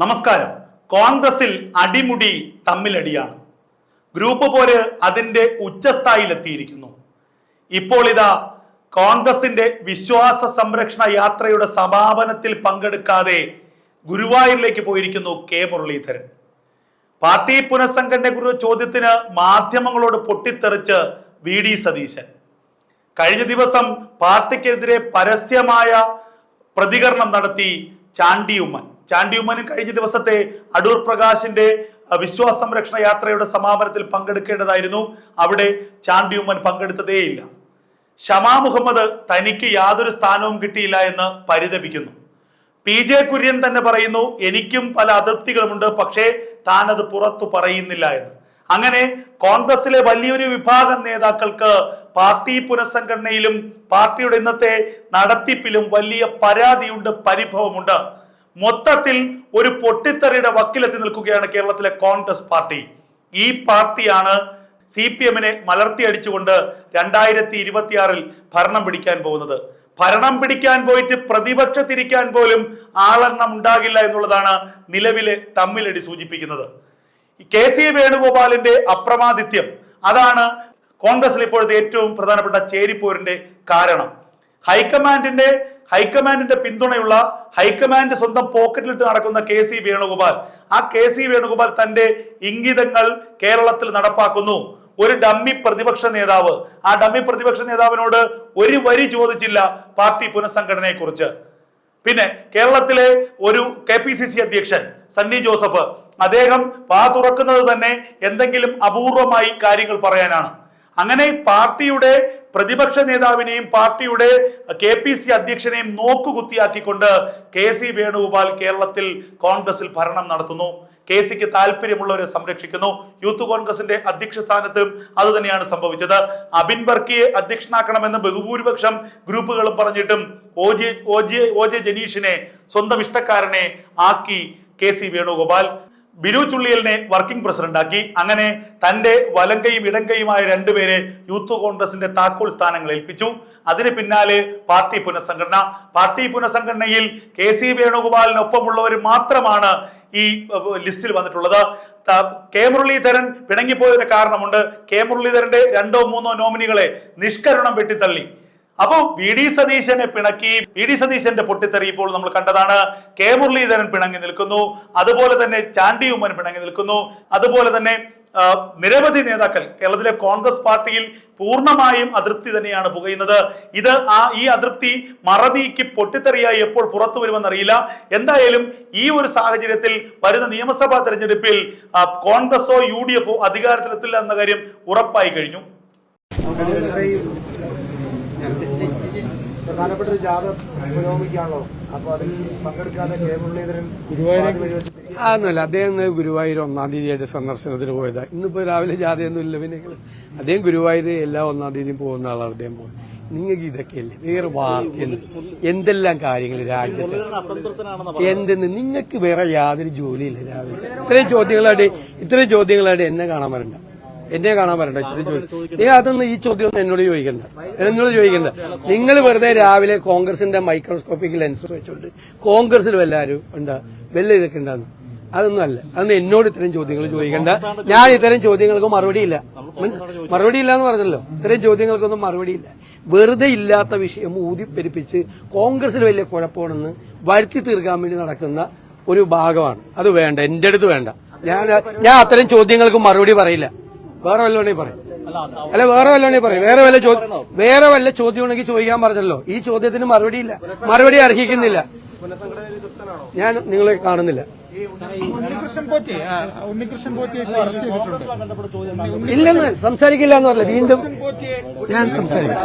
നമസ്കാരം. കോൺഗ്രസിൽ അടിമുടി തമ്മിലടിയാണ്. ഗ്രൂപ്പ് പോര് അതിന്റെ ഉച്ചസ്ഥായിലെത്തിയിരിക്കുന്നു. ഇപ്പോൾ ഇതാ കോൺഗ്രസിന്റെ വിശ്വാസ സംരക്ഷണ യാത്രയുടെ സമാപനത്തിൽ പങ്കെടുക്കാതെ ഗുരുവായൂരിലേക്ക് പോയിരിക്കുന്നു കെ മുരളീധരൻ. പാർട്ടി പുനഃസംഘടനയെ കുറിച്ച ചോദ്യത്തിന് മാധ്യമങ്ങളോട് പൊട്ടിത്തെറിച്ച് വി ഡി സതീശൻ. കഴിഞ്ഞ ദിവസം പാർട്ടിക്കെതിരെ പരസ്യമായ പ്രതികരണം നടത്തി ചാണ്ടിയുമ്മൻ. ചാണ്ടിയുമ്മനും കഴിഞ്ഞ ദിവസത്തെ അടൂർ പ്രകാശിന്റെ വിശ്വാസ സംരക്ഷണ യാത്രയുടെ സമാപനത്തിൽ പങ്കെടുക്കേണ്ടതായിരുന്നു. അവിടെ ചാണ്ടിയുമ്മൻ പങ്കെടുത്തതേയില്ല. ഷമാ മുഹമ്മദ് തനിക്ക് യാതൊരു സ്ഥാനവും കിട്ടിയില്ല എന്ന് പരിതപിക്കുന്നു. പി ജെ കുര്യൻ തന്നെ പറയുന്നു എനിക്കും പല അതൃപ്തികളുമുണ്ട് പക്ഷേ താൻ അത് പുറത്തു പറയുന്നില്ല എന്ന്. അങ്ങനെ കോൺഗ്രസിലെ വലിയൊരു വിഭാഗം നേതാക്കൾക്ക് പാർട്ടി പുനഃസംഘടനയിലും പാർട്ടിയുടെ ഇന്നത്തെ നടത്തിപ്പിലും വലിയ പരാതിയുണ്ട് പരിഭവമുണ്ട്. മൊത്തത്തിൽ ഒരു പൊട്ടിത്തെറിയുടെ വക്കിലെത്തി നിൽക്കുകയാണ് കേരളത്തിലെ കോൺഗ്രസ് പാർട്ടി. ഈ പാർട്ടിയാണ് സി പി എമ്മിനെ മലർത്തിയടിച്ചുകൊണ്ട് രണ്ടായിരത്തി ഇരുപത്തിയാറിൽ ഭരണം പിടിക്കാൻ പോകുന്നത്. ഭരണം പിടിക്കാൻ പോയിട്ട് പ്രതിപക്ഷത്തിരിക്കാൻ പോലും ആളെണ്ണം ഉണ്ടാകില്ല എന്നുള്ളതാണ് നിലവിലെ തമ്മിലടി സൂചിപ്പിക്കുന്നത്. കെ സി വേണുഗോപാലിന്റെ അപ്രമാദിത്യം അതാണ് കോൺഗ്രസിൽ ഇപ്പോഴത്തെ ഏറ്റവും പ്രധാനപ്പെട്ട ചേരിപ്പോരിന്റെ കാരണം. ഹൈക്കമാൻഡിന്റെ ഹൈക്കമാൻഡിന്റെ പിന്തുണയുള്ള ഹൈക്കമാൻഡ് സ്വന്തം പോക്കറ്റിലിട്ട് നടക്കുന്ന കെ സി വേണുഗോപാൽ. ആ കെ സി വേണുഗോപാൽ തന്റെ ഇംഗിതങ്ങൾ കേരളത്തിൽ നടപ്പാക്കുന്നു. ഒരു ഡമ്മി പ്രതിപക്ഷ നേതാവ്. ആ ഡമ്മി പ്രതിപക്ഷ നേതാവിനോട് ഒരു വരി ചോദിച്ചില്ല പാർട്ടി പുനഃസംഘടനയെ കുറിച്ച് പിന്നെ കേരളത്തിലെ ഒരു കെ പി സി സി അധ്യക്ഷൻ സണ്ണി ജോസഫ്. അദ്ദേഹം വാ തുറക്കുന്നത് തന്നെ എന്തെങ്കിലും അപൂർവമായി കാര്യങ്ങൾ പറയാനാണ്. അങ്ങനെ പാർട്ടിയുടെ പ്രതിപക്ഷ നേതാവിനെയും പാർട്ടിയുടെ കെ പി സി അധ്യക്ഷനെയും നോക്കുകുത്തിയാക്കിക്കൊണ്ട് കെ സി വേണുഗോപാൽ കേരളത്തിൽ കോൺഗ്രസിൽ ഭരണം നടത്തുന്നു. കെ സിക്ക് താല്പര്യമുള്ളവരെ സംരക്ഷിക്കുന്നു. യൂത്ത് കോൺഗ്രസിന്റെ അധ്യക്ഷ സ്ഥാനത്തും അത് തന്നെയാണ് സംഭവിച്ചത്. അബിൻ ബർക്കിയെ അധ്യക്ഷനാക്കണമെന്ന് ബഹുഭൂരിപക്ഷം ഗ്രൂപ്പുകളും പറഞ്ഞിട്ടും O J O J J ജനീഷിനെ സ്വന്തം ഇഷ്ടക്കാരനെ ആക്കി കെ സി വേണുഗോപാൽ. ബിനു ചുള്ളിയലിനെ വർക്കിംഗ് പ്രസിഡന്റാക്കി അങ്ങനെ തന്റെ വലങ്കയും ഇടങ്കയുമായ രണ്ടുപേരെ യൂത്ത് കോൺഗ്രസിന്റെ താക്കോൽ സ്ഥാനങ്ങൾ ഏൽപ്പിച്ചു. അതിന് പിന്നാലെ പാർട്ടി പുനഃസംഘടന. പാർട്ടി പുനഃസംഘടനയിൽ കെ സി വേണുഗോപാലിനൊപ്പമുള്ളവർ മാത്രമാണ് ഈ ലിസ്റ്റിൽ വന്നിട്ടുള്ളത്. കെ മുരളീധരൻ പിണങ്ങിപ്പോയതിന് കാരണമുണ്ട്. കെ മുരളീധരന്റെ രണ്ടോ മൂന്നോ നോമിനികളെ നിഷ്കരണം വെട്ടിത്തള്ളി. അപ്പോ വി ഡി സതീശനെ പിണക്കി വി ഡി സതീശന്റെ പൊട്ടിത്തെറി ഇപ്പോൾ നമ്മൾ കണ്ടതാണ്. കെ മുരളീധരൻ പിണങ്ങി നിൽക്കുന്നു. അതുപോലെ തന്നെ ചാണ്ടി ഉമ്മൻ പിണങ്ങി നിൽക്കുന്നു. അതുപോലെ തന്നെ നിരവധി നേതാക്കൾ കേരളത്തിലെ കോൺഗ്രസ് പാർട്ടിയിൽ പൂർണമായും അതൃപ്തി തന്നെയാണ് പുകയുന്നത്. ഇത് ആ ഈ അതൃപ്തി മറതിക്ക് പൊട്ടിത്തെറിയായി എപ്പോൾ പുറത്തു വരുമെന്നറിയില്ല. എന്തായാലും ഈ ഒരു സാഹചര്യത്തിൽ വരുന്ന നിയമസഭാ തെരഞ്ഞെടുപ്പിൽ കോൺഗ്രസോ യു ഡി എഫോ അധികാരത്തിലെത്തില്ല എന്ന കാര്യം ഉറപ്പായി കഴിഞ്ഞു. പ്രധാനപ്പെട്ട ഒരു ജാഥ പുരോഗമിക്കാണല്ലോ അപ്പൊ അതിൽ പങ്കെടുക്കാതെ കെ മുരളീധരൻ ഗുരുവായൂർ അതൊന്നുമില്ല അദ്ദേഹം ഗുരുവായൂർ ഒന്നാം തീയതിയായിട്ട് സന്ദർശനത്തിന് പോയതാ. ഇന്നിപ്പോ രാവിലെ ജാഥയൊന്നും ഇല്ല പിന്നെ അദ്ദേഹം ഗുരുവായൂർ എല്ലാ ഒന്നാം തീയതിയും പോകുന്ന ആളാണ് അദ്ദേഹം പോകുന്നത് നിങ്ങൾക്ക് ഇതൊക്കെയല്ലേ? വേറെ വാർത്തയെന്ന് എന്തെല്ലാം കാര്യങ്ങൾ രാജ്യത്ത്? എന്തെന്ന്? നിങ്ങൾക്ക് വേറെ യാതൊരു ജോലിയില്ല രാവിലെ. ഇത്രയും ചോദ്യങ്ങളായിട്ട് ഇത്രയും ചോദ്യങ്ങളായിട്ട് എന്നെ കാണാൻ വരണ്ട. എന്നെ കാണാൻ വരണ്ട നിങ്ങൾ അതൊന്നും ഈ ചോദ്യം ഒന്നും എന്നോട് ചോദിക്കണ്ട. എന്നോട് ചോദിക്കണ്ട. നിങ്ങൾ വെറുതെ രാവിലെ കോൺഗ്രസിന്റെ മൈക്രോസ്കോപ്പിക് ലെൻസ് വെച്ചോണ്ട് കോൺഗ്രസിൽ എല്ലാവരും ഉണ്ടാ വെല്ല ഇതൊക്കെ ഉണ്ടാകുന്നു അതൊന്നും അല്ല. അതൊന്നും എന്നോട് ഇത്തരം ചോദ്യങ്ങൾ ചോദിക്കണ്ട. ഞാൻ ഇത്തരം ചോദ്യങ്ങൾക്ക് മറുപടിയില്ല മറുപടി ഇല്ല. എന്ന് പറഞ്ഞല്ലോ. ഇത്തരം ചോദ്യങ്ങൾക്കൊന്നും മറുപടിയില്ല വെറുതെ ഇല്ലാത്ത വിഷയം ഊതിപ്പെരിപ്പിച്ച് കോൺഗ്രസിൽ വലിയ കുഴപ്പമാണെന്ന് വരുത്തി തീർക്കാൻ വേണ്ടി നടക്കുന്ന ഒരു ഭാഗമാണ്. അത് വേണ്ട. എന്റെ അടുത്ത് വേണ്ട. ഞാൻ ഞാൻ അത്തരം ചോദ്യങ്ങൾക്ക് മറുപടി പറയില്ല. വേറെ വല്ലോണേ പറയും. അല്ല വേറെ വല്ലോണേ പറയും. വേറെ വല്ല ചോദ്യം വേറെ വല്ല ചോദ്യം ഉണ്ടെങ്കിൽ ചോദിക്കാൻ പറഞ്ഞല്ലോ. ഈ ചോദ്യത്തിന് മറുപടി ഇല്ല. മറുപടി അർഹിക്കുന്നില്ല. ഞാൻ നിങ്ങളെ കാണുന്നില്ല. ഇല്ലെന്ന് സംസാരിക്കില്ല എന്ന് പറഞ്ഞില്ല. വീണ്ടും ഞാൻ സംസാരിക്കും.